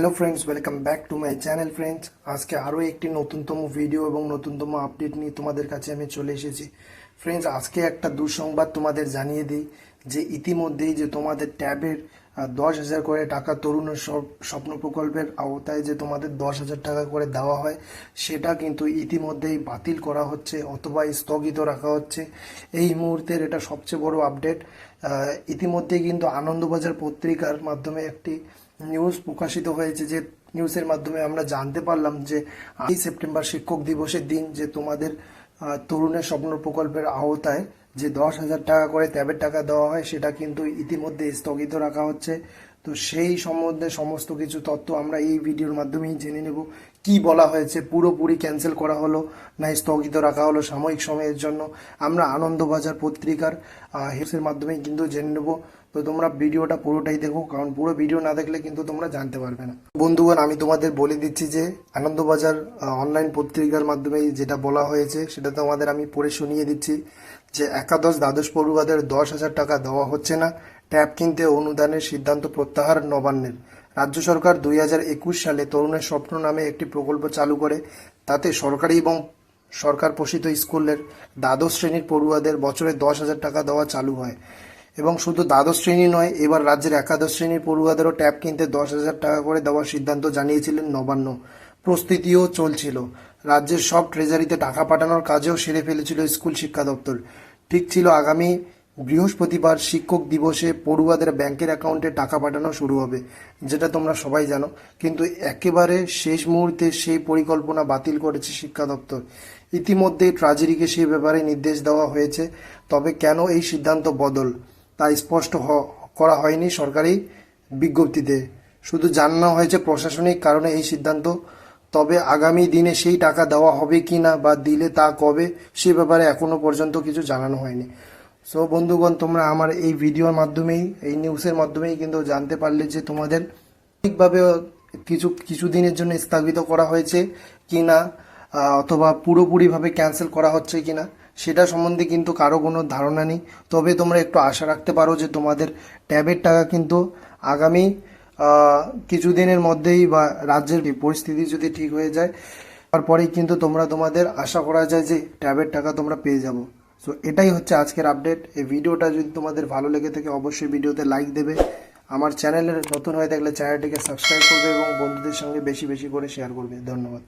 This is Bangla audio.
Hello friends welcome back to my channel friends আজকে আরও একটি নতুনতম ভিডিও এবং নতুনতম আপডেট নিয়ে তোমাদের কাছে আমি চলে এসেছি। ফ্রেন্ডস আজকে একটা দুঃসংবাদ তোমাদের জানিয়ে দিই যে ইতিমধ্যেই যে তোমাদের ট্যাবের দশ হাজার করে টাকা তরুণের সব স্বপ্ন প্রকল্পের আওতায় যে তোমাদের দশ হাজার টাকা করে দেওয়া হয়, সেটা কিন্তু ইতিমধ্যেই বাতিল করা হচ্ছে অথবা স্থগিত রাখা হচ্ছে। এই মুহূর্তের এটা সবচেয়ে বড় আপডেট। ইতিমধ্যেই কিন্তু আনন্দবাজার পত্রিকার মাধ্যমে একটি নিউজ প্রকাশিত হয়েছে যে নিউজের মাধ্যমে আমরা জানতে পারলাম যে আটই সেপ্টেম্বর শিক্ষক দিবসের দিন যে তোমাদের তরুণের স্বপ্ন প্রকল্পের আওতায় যে দশ হাজার টাকা করে ট্যাবের টাকা দেওয়া হয়, সেটা কিন্তু ইতিমধ্যে স্থগিত রাখা হচ্ছে। তো সেই সম্বন্ধে সমস্ত কিছু তথ্য আমরা এই ভিডিওর মাধ্যমেই জেনে নেব। কি বলা হয়েছে? পুরোপুরি ক্যান্সেল করা হলো, না স্থগিত রাখা হলো সাময়িক সময়ের জন্য। আমরা আনন্দবাজার পত্রিকার হেসের মাধ্যমেই কিন্তু জেনে নেব। তো তোমরা ভিডিওটা পুরোটাই দেখো, কারণ পুরো ভিডিও না দেখলে কিন্তু তোমরা জানতে পারবে না। বন্ধুগণ, আমি তোমাদের বলে দিচ্ছি যে, আনন্দবাজার অনলাইন পত্রিকার মাধ্যমে যেটা বলা হয়েছে, সেটা তোমাদের আমি পড়ে শুনিয়ে দিচ্ছি যে, একাদশ দ্বাদশ পড়ুয়াদের দশ হাজার টাকা দেওয়া হচ্ছে না। ট্যাব কিনতে অনুদানের সিদ্ধান্ত প্রত্যাহার নবান্নের। রাজ্য সরকার দুই হাজার একুশ সালে তরুণের স্বপ্ন নামে একটি প্রকল্প চালু করে। তাতে সরকারি এবং সরকার পোষিত স্কুলের দ্বাদশ শ্রেণির পড়ুয়াদের বছরে দশ হাজার টাকা দেওয়া চালু হয়। এবং শুধু দ্বাদশ শ্রেণি নয়, এবার রাজ্যের একাদশ শ্রেণির পড়ুয়াদেরও ট্যাব কিনতে দশ হাজার টাকা করে দেওয়ার সিদ্ধান্ত জানিয়েছিলেন নবান্ন। প্রস্তুতিও চলছিল। রাজ্যের সব ট্রেজারিতে টাকা পাঠানোর কাজেও সেরে ফেলেছিল স্কুল শিক্ষা দপ্তর। ঠিক ছিল আগামী বৃহস্পতিবার শিক্ষক দিবসে পড়ুয়াদের ব্যাংকের অ্যাকাউন্টে টাকা পাঠানো শুরু হবে, যেটা তোমরা সবাই জানো। কিন্তু একেবারে শেষ মুহূর্তে সেই পরিকল্পনা বাতিল করেছে শিক্ষা দপ্তর। ইতিমধ্যে ট্রাজেরিকে সেই ব্যাপারে নির্দেশ দেওয়া হয়েছে, তবে কেন এই সিদ্ধান্ত বদল তা স্পষ্ট করা হয়নি সরকারি বিজ্ঞপ্তিতে। শুধু জানানো হয়েছে প্রশাসনিক কারণে এই সিদ্ধান্ত, তবে আগামী দিনে সেই টাকা দেওয়া হবে কি না বা দিলে তা কবে, সে ব্যাপারে এখনও পর্যন্ত কিছু জানানো হয়নি। সো বন্ধুগণ, তোমরা আমার এই ভিডিওর মাধ্যমেই, এই নিউজের মাধ্যমেই কিন্তু জানতে পারলে যে তোমাদের ঠিকভাবে কিছু কিছু দিনের জন্য স্থগিত করা হয়েছে কি না অথবা পুরোপুরিভাবে ক্যান্সেল করা হচ্ছে কি না সেটা সম্বন্ধে কিন্তু কারও কোনো ধারণা নেই। তবে তোমরা একটু আশা রাখতে পারো যে তোমাদের ট্যাবের টাকা কিন্তু আগামী কিছুদিনের মধ্যেই বা রাজ্যের পরিস্থিতি যদি ঠিক হয়ে যায়, তারপরেই কিন্তু তোমরা তোমাদের আশা করা যায় যে ট্যাবের টাকা তোমরা পেয়ে যাব। সো এটাই হচ্ছে আজকের আপডেট এই ভিডিওটা যদি তোমাদের ভালো লেগে থাকে, অবশ্যই ভিডিওতে লাইক দেবে। আমার চ্যানেলের নতুন হয়ে থাকলে চ্যানেলটিকে সাবস্ক্রাইব করবে এবং বন্ধুদের সঙ্গে বেশি বেশি করে শেয়ার করবে। ধন্যবাদ।